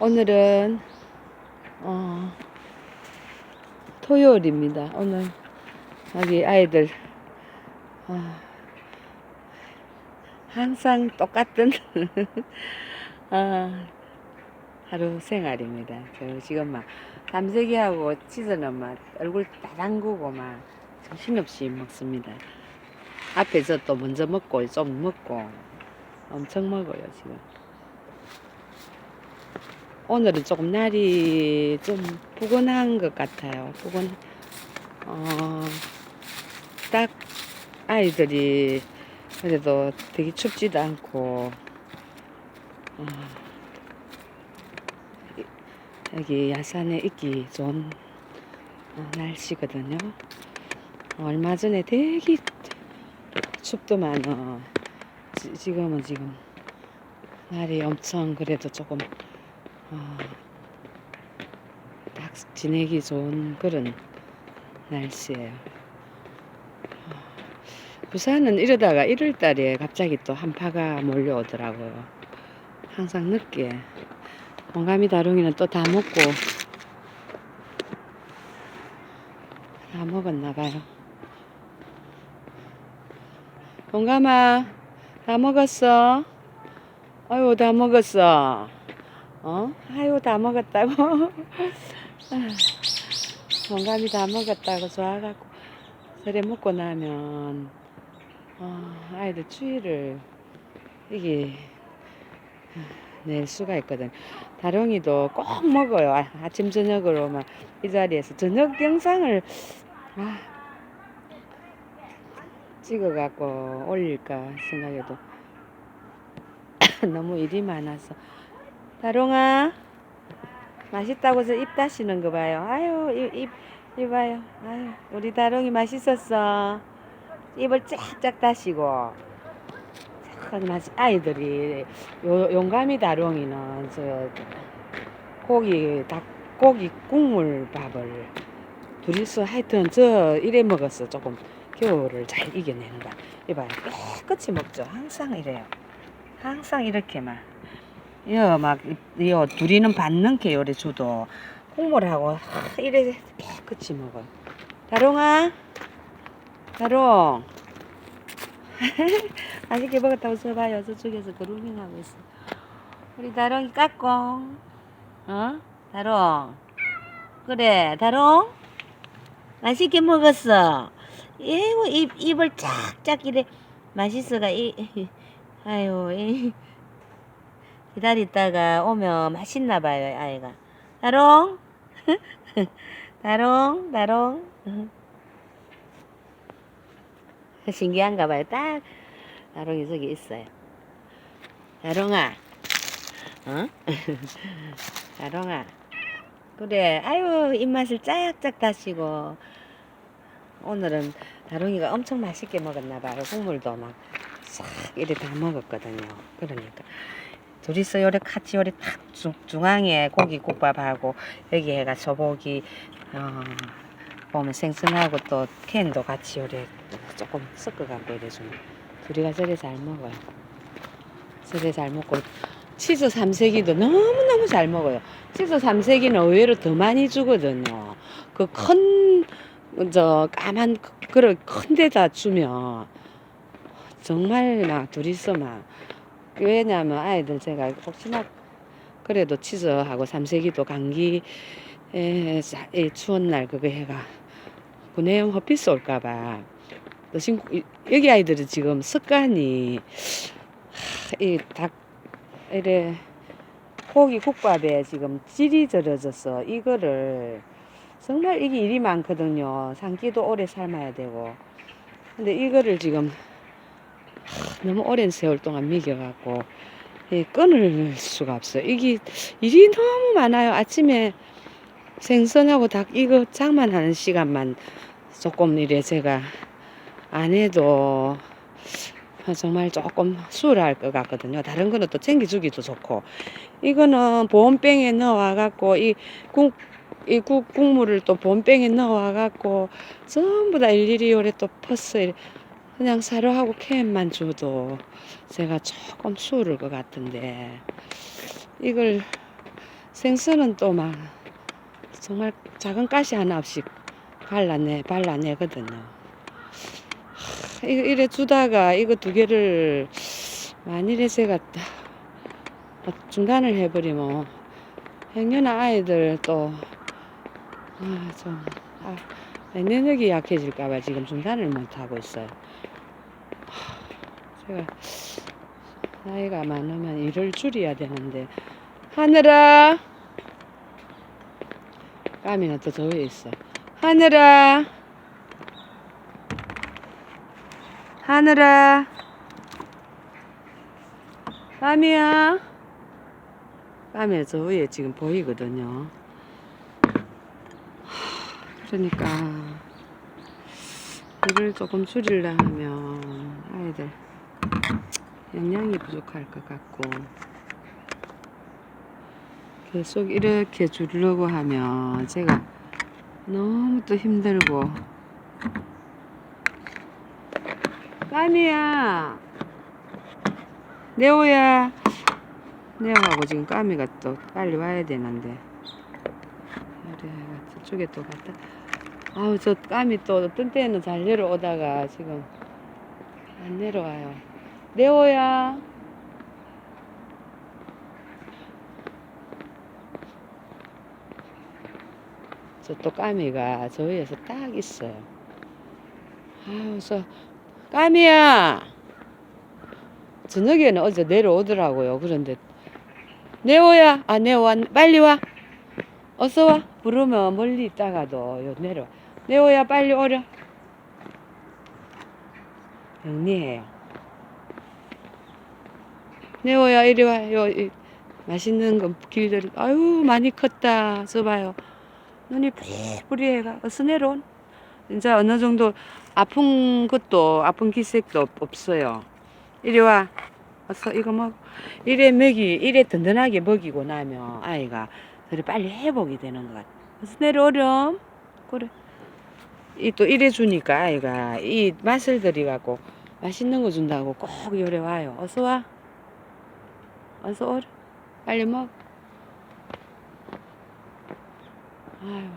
오늘은 어, 토요일입니다. 오늘 여기 아이들 어, 항상 똑같은 어, 하루 생활입니다. 저 지금 막 삼세기하고 치즈는 막 얼굴 다 담그고 막 정신없이 먹습니다. 앞에서 또 먼저 먹고 좀 먹고 엄청 먹어요 지금. 오늘은 조금 날이 좀 포근한 것 같아요. 포근, 어, 딱 아이들이 그래도 되게 춥지도 않고, 어, 이- 여기 야산에 있기 좋은 어, 날씨거든요. 얼마 전에 되게 춥더만, 어, 지- 지금은 지금 날이 엄청 그래도 조금 어, 딱 지내기 좋은 그런 날씨예요. 어, 부산은 이러다가 1월 달에 갑자기 또 한파가 몰려오더라고요. 항상 늦게. 원감이 다롱이는 또 다 먹고 다 먹었나 봐요. 원감아, 다 먹었어? 아유, 다 먹었어. 어? 아유, 다 먹었다고. 건강이 다 먹었다고 좋아갖고. 저래 먹고 나면, 어, 아이들 추위를, 이게, 낼 수가 있거든. 다롱이도 꼭 먹어요. 아, 아침, 저녁으로 막 이 자리에서 저녁 영상을, 아, 찍어갖고 올릴까 생각해도 너무 일이 많아서. 다롱아 맛있다고 해서 입 다시는 거 봐요. 아유 입, 입, 입 봐요. 아유 우리 다롱이 맛있었어. 입을 쫙쫙 다시고. 아이들이 요, 용감이 다롱이는 저 고기 닭고기 국물 밥을 둘이서 하여튼 저 이래 먹었어 조금 겨울을 잘 이겨낸다. 이봐요. 깨끗이 먹죠. 항상 이래요. 항상 이렇게만 여, 막, 여, 둘이는 받는 게 요래 주도. 국물 하고, 하, 이래 깨끗이 먹어요. 다롱아? 다롱? 맛있게 먹었다고 써봐요. 저쪽에서 그루밍하고 있어. 우리 다롱이 까꿍. 어? 다롱? 그래, 다롱? 맛있게 먹었어. 에이구, 입, 입을 쫙쫙 이래. 맛있어가, 이, 아유, 이. 기다리다가 오면 맛있나 봐요, 아이가. 다롱? 다롱, 다롱. 신기한가 봐요. 딱, 다롱이 저기 있어요. 다롱아. 어? 다롱아. 그래, 아유, 입맛을 짝짝 다시고. 오늘은 다롱이가 엄청 맛있게 먹었나 봐요. 국물도 막 싹 이래 다 먹었거든요. 그러니까. 둘이서 요래 같이 요래 딱 중, 중앙에 고기 국밥하고 여기 해가 소고기 어, 보면 생선하고 또 캔도 같이 요래 조금 섞어갖고 이래 주면 둘이가 저래 잘 먹어요. 저래 잘 먹고 치즈 삼색이도 너무너무 잘 먹어요. 치즈 삼색이는 의외로 더 많이 주거든요. 그 큰 저 까만 그- 그릇 큰 데다 주면 정말 막 둘이서 막 왜냐면 아이들 제가 혹시나 그래도 치즈하고 삼색이도 감기 에, 자- 이 추운 날 그거 해가 구내염 허피스 올까봐 이- 여기 아이들은 지금 습관이 이닭 이래 고기 국밥에 지금 찔이 절여져서 이거를 정말 이게 일이 많거든요. 삼기도 오래 삶아야 되고. 근데 이거를 지금 너무 오랜 세월 동안 먹여갖고 이 끊을 수가 없어요. 이게 일이 너무 많아요. 아침에 생선하고 닭 이거 장만하는 시간만 조금 이래 제가 안 해도 정말 조금 수월할 것 같거든요. 다른 거는 또 챙겨주기도 좋고 이거는 보온병에 넣어와갖고 이 국 이 국, 국물을 또 보온병에 넣어와갖고 전부 다 일일이 요래 또 이래 그냥 사료하고 캔만 줘도 제가 조금 수월할 것 같은데 이걸 생선은 또 막 정말 작은 가시 하나 없이 갈라내 발라내거든요. 하, 이거 이래 주다가 이거 두 개를 만일에 제가 다 중단을 해버리면 행여나 아이들 또 아, 좀 아, 약해질까봐 지금 중단을 못 하고 있어요. 하, 제가 나이가 많으면 일을 줄여야 되는데. 하늘아! 까미는 또 저기에 있어. 하늘아! 하늘아! 까미야! 까미는 저 위에 지금 보이거든요. 하, 그러니까 일을 조금 줄이려면 아이들 영양이 부족할 것 같고. 계속 이렇게 주려고 하면 제가 너무 또 힘들고. 까미야! 네오야! 네오하고 지금 까미가 또 빨리 와야 되는데. 그래 저쪽에 또 갔다. 아우 저 까미 또 어떤 때는 잘 내려오다가 지금 안 내려와요 네오야 저 또 까미가 저 위에서 딱 있어요. 아유, 저 까미야. 저녁에는 어제 내려오더라고요. 그런데 네오야, 아 네오 와, 빨리 와. 어서 와. 부르면 멀리 있다가도 요 내려. 네오야, 빨리 오려. 영리해요. 네오야, 이리 와. 요 이, 맛있는 거 길들. 아유, 많이 컸다. 저 봐요. 눈이 뿌리뿌리해가. 어서 내려온 이제 어느 정도 아픈 것도 아픈 기색도 없- 없어요. 이리 와. 어서 이거 먹. 이래 먹이 이래 든든하게 먹이고 나면 아이가 그래 빨리 회복이 되는 것 같아 내려오렴 그래. 이 또 이래 주니까 아이가 이 맛을 들이갖고 맛있는 거 준다고 꼭 요래 와요. 어서 와 어서 오래 빨리 먹 아유,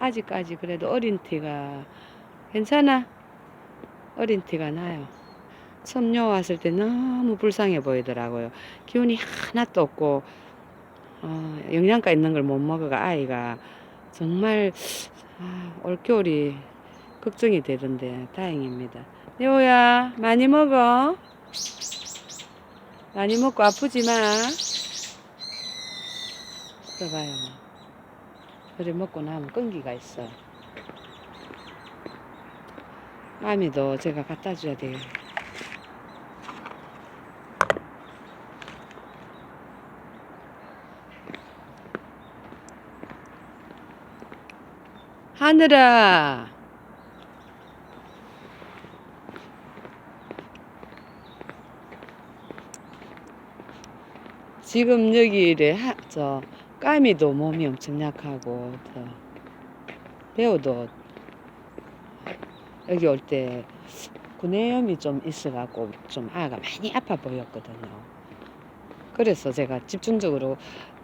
아직까지 그래도 어린 티가 괜찮아. 어린 티가 나요. 첨녀 왔을 때 너무 불쌍해 보이더라고요. 기운이 하나도 없고 어, 영양가 있는 걸 못 먹어가 아이가 정말 아, 올겨울이 걱정이 되던데 다행입니다. 네오야 많이 먹어. 많이 먹고 아프지 마. 봐봐요. 그래 먹고 나면 끈기가 있어. 마미도 제가 갖다 줘야 돼요. 하늘아. 지금 여기 이래 하, 저 까미도 몸이 엄청 약하고 저 배우도 여기 올 때 구내염이 좀 있어갖고 좀 아가 많이 아파 보였거든요. 그래서 제가 집중적으로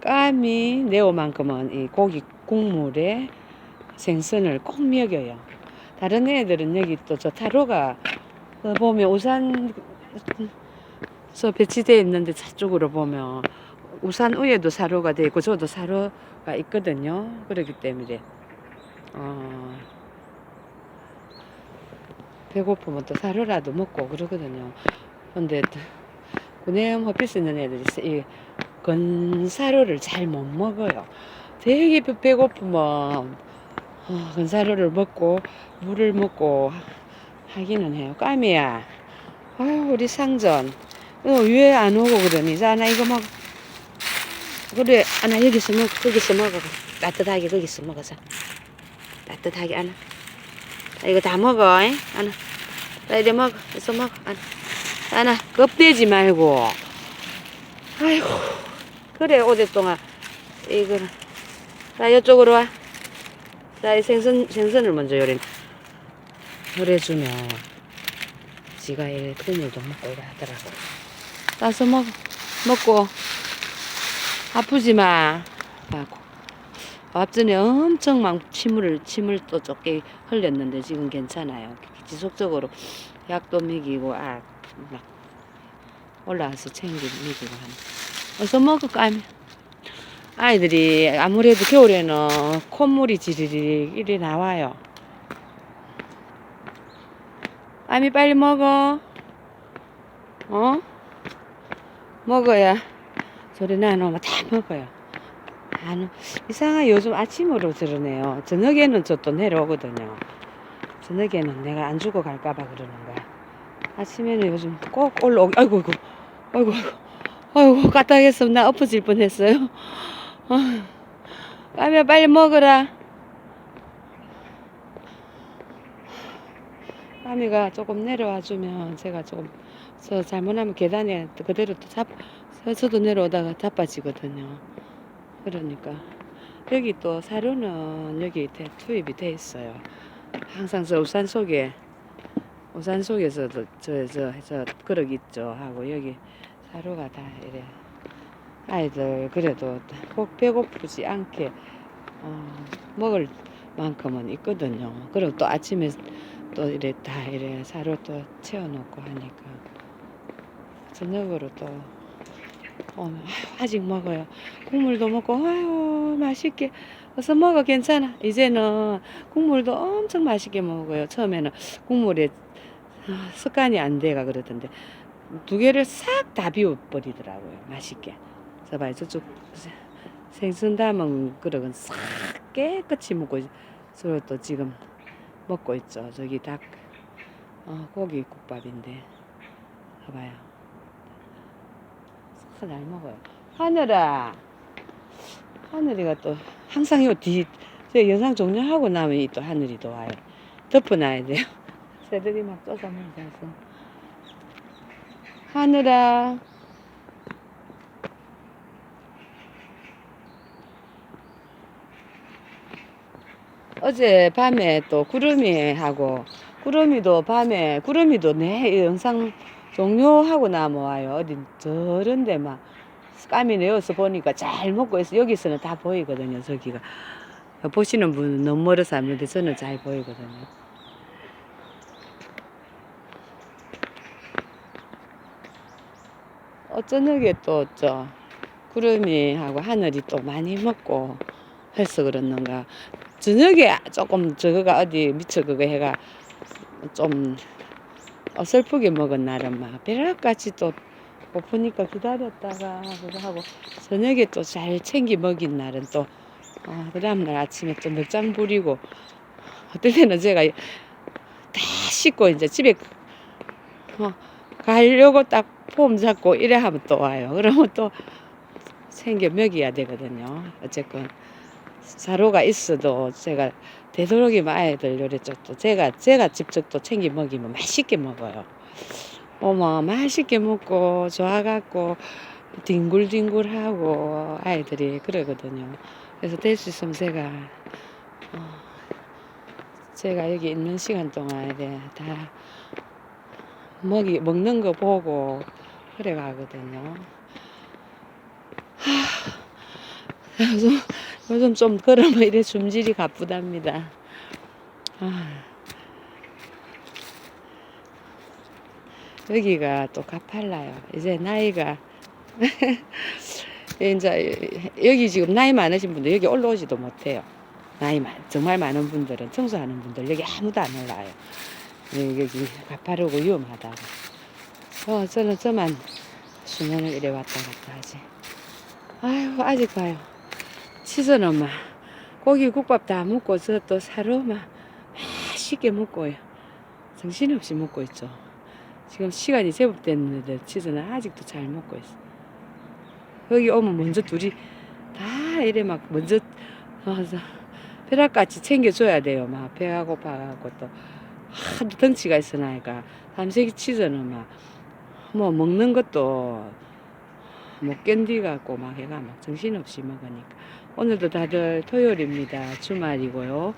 까미 네오만큼은 이 고기 국물에 생선을 꼭 먹여요. 다른 애들은 여기 또 저 타로가 그 보면 우산 저 배치되어 있는데 저쪽으로 보면 우산 위에도 사료가 돼 있고 저도 사료가 있거든요. 그렇기 때문에 어, 배고프면 또 사료라도 먹고 그러거든요. 근데 구내염 허피스 있는 애들이 이 건사료를 잘 못 먹어요. 되게 배- 배고프면 어, 건사료를 먹고 물을 먹고 하기는 해요. 까미야. 아유 우리 상전. 어, 왜안 오고 그러니? 자, 나 이거 먹어. 그래, 아나 여기서 먹어. 거기서 먹어. 따뜻하게 거기서 먹어서. 따뜻하게, 아나. 자, 이거 다 먹어, 잉? 아나. 자, 이래 먹어. 어서 먹어, 아나. 아나, 겁대지 말고. 아이고. 그래, 오랫동안. 이거를. 자, 이쪽으로 와. 자, 이 생선, 생선을 먼저 요리. 요래주면, 지가 이 국물도 먹고 이래 하더라고. 따서 먹, 먹고. 아프지 마. 하고 앞전에 엄청 막 침을 침을 또 좁게 흘렸는데 지금 괜찮아요. 지속적으로 약도 먹이고 아 막 올라와서 챙기고 먹이고 하는. 어서 먹어 까미. 아이들이 아무래도 겨울에는 콧물이 지리리 이리 나와요. 아미 빨리 먹어. 어? 먹어야 소리 나놓으면 다 먹어요. 안, 이상하 요즘 아침으로 저러네요. 저녁에는 저 또 내려오거든요. 저녁에는 내가 안 주고 갈까봐 그러는 거야. 아침에는 요즘 꼭 올라오기, 아이고, 아이고, 아이고, 아이고, 아이고, 까딱했으면 나 엎어질 뻔 했어요. 아, 까미야, 빨리 먹어라. 까미가 조금 내려와 주면 제가 조금, 저 잘못하면 계단에 그대로 또 잡, 서서도 내려오다가 자빠지거든요. 그러니까. 여기 또 사료는 여기 대- 투입이 돼 있어요. 항상 저 우산 속에 우산 속에서도 저저 저 그릇 있죠 하고 여기 사료가 다 이래 아이들 그래도 꼭 배고프지 않게 어, 먹을 만큼은 있거든요. 그리고 또 아침에 또 이래 다 이래 사료 또 채워놓고 하니까 저녁으로 또 어, 아유, 아직 먹어요. 국물도 먹고 아유 맛있게 어서 먹어 괜찮아. 이제는 국물도 엄청 맛있게 먹어요. 처음에는 국물에 아, 습관이 안 돼가 그러던데 두 개를 싹 다 비워버리더라고요. 맛있게. 저 봐요 저쪽 세- 생선 담은 그릇은 싹 깨끗이 먹고 서로 또 지금 먹고 있죠. 저기 닭 어, 고기 국밥인데 봐봐요. 싹잘 먹어요. 하늘아, 하늘이가 또 항상 요 뒤, 저 영상 종료하고 나면 이또 하늘이 또 와요. 덮어놔야 돼요. 새들이 막 쫓아먹어서. 하늘아. 어제 밤에 또 구름이 하고 구름이도 밤에 구름이도 내 영상 종료하고 나면 와요. 어디 저런데 막 까미 내어서 보니까 잘 먹고 있어. 여기서는 다 보이거든요. 저기가 보시는 분은 너무 멀어서 안 보는데 저는 잘 보이거든요. 어쩌녁에 또저 구름이하고 하늘이 또 많이 먹고 해서 그렇는가. 저녁에 조금 저거가 어디 미쳐 그거 해가 좀 어설프게 먹은 날은 막 벼락같이 또 고프니까 기다렸다가 그거 하고 저녁에 또 잘 챙기 먹인 날은 또 어, 그 다음날 아침에 또 넉장 부리고 어떨 때는 제가 다 씻고 이제 집에 어, 가려고 딱 폼 잡고 이래 하면 또 와요. 그러면 또 챙겨 먹여야 되거든요. 어쨌건 사료가 있어도 제가 되도록이면 아이들 요래 쪽도 제가 제가 직접 또 챙겨 먹이면 맛있게 먹어요. 어머 맛있게 먹고 좋아갖고 뒹굴뒹굴하고 아이들이 그러거든요. 그래서 될 수 있으면 제가 어, 제가 여기 있는 시간 동안에 다 먹이 먹는 거 보고 그래 가거든요. 하, 요즘 좀 걸으면 이래 줌질이 가쁘답니다. 아. 여기가 또 가팔라요. 이제 나이가 이제 여기 지금 나이 많으신 분들 여기 올라오지도 못해요. 나이 많 정말 많은 분들은 청소하는 분들 여기 아무도 안 올라와요. 예, 여기 가파르고 위험하다고. 어, 저는 저만 수년을 이래 왔다 갔다 하지. 아유 아직 봐요. 치선 엄마 고기 국밥 다저또 사러 막 맛있게 먹고요. 정신없이 먹고 있죠. 지금 시간이 제법 됐는데 치즈는 아직도 잘 먹고 있어. 여기 오면 먼저 둘이 다 이래 막 먼저 어, 저 벼락같이 챙겨줘야 돼요. 막 배가 고파가고 또 하도 덩치가 있으니까 삼색이 치즈는 막 뭐 먹는 것도 못 견디갖고 막 해가 막 정신없이 먹으니까 오늘도 다들 토요일입니다. 주말이고요.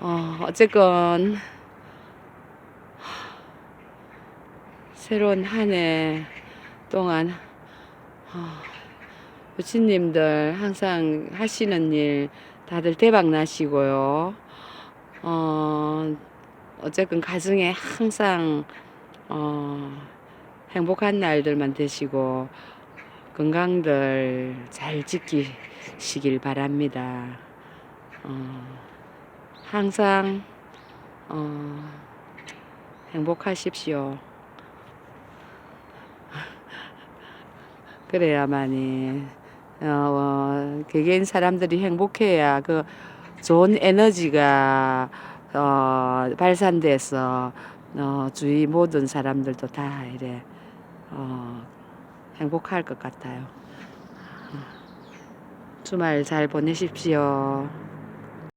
어, 어쨌건 새로운 한 해 동안 어, 부친님들 항상 하시는 일 다들 대박 나시고요. 어, 어쨌든 가정에 항상 어, 행복한 날들만 되시고 건강들 잘 지키 시길 바랍니다. 어, 항상 어, 행복하십시오. 그래야만이 어, 어, 개개인 사람들이 행복해야 그 좋은 에너지가 어, 발산돼서 어, 주위 모든 사람들도 다 이래 어, 행복할 것 같아요. 주말 잘 보내십시오.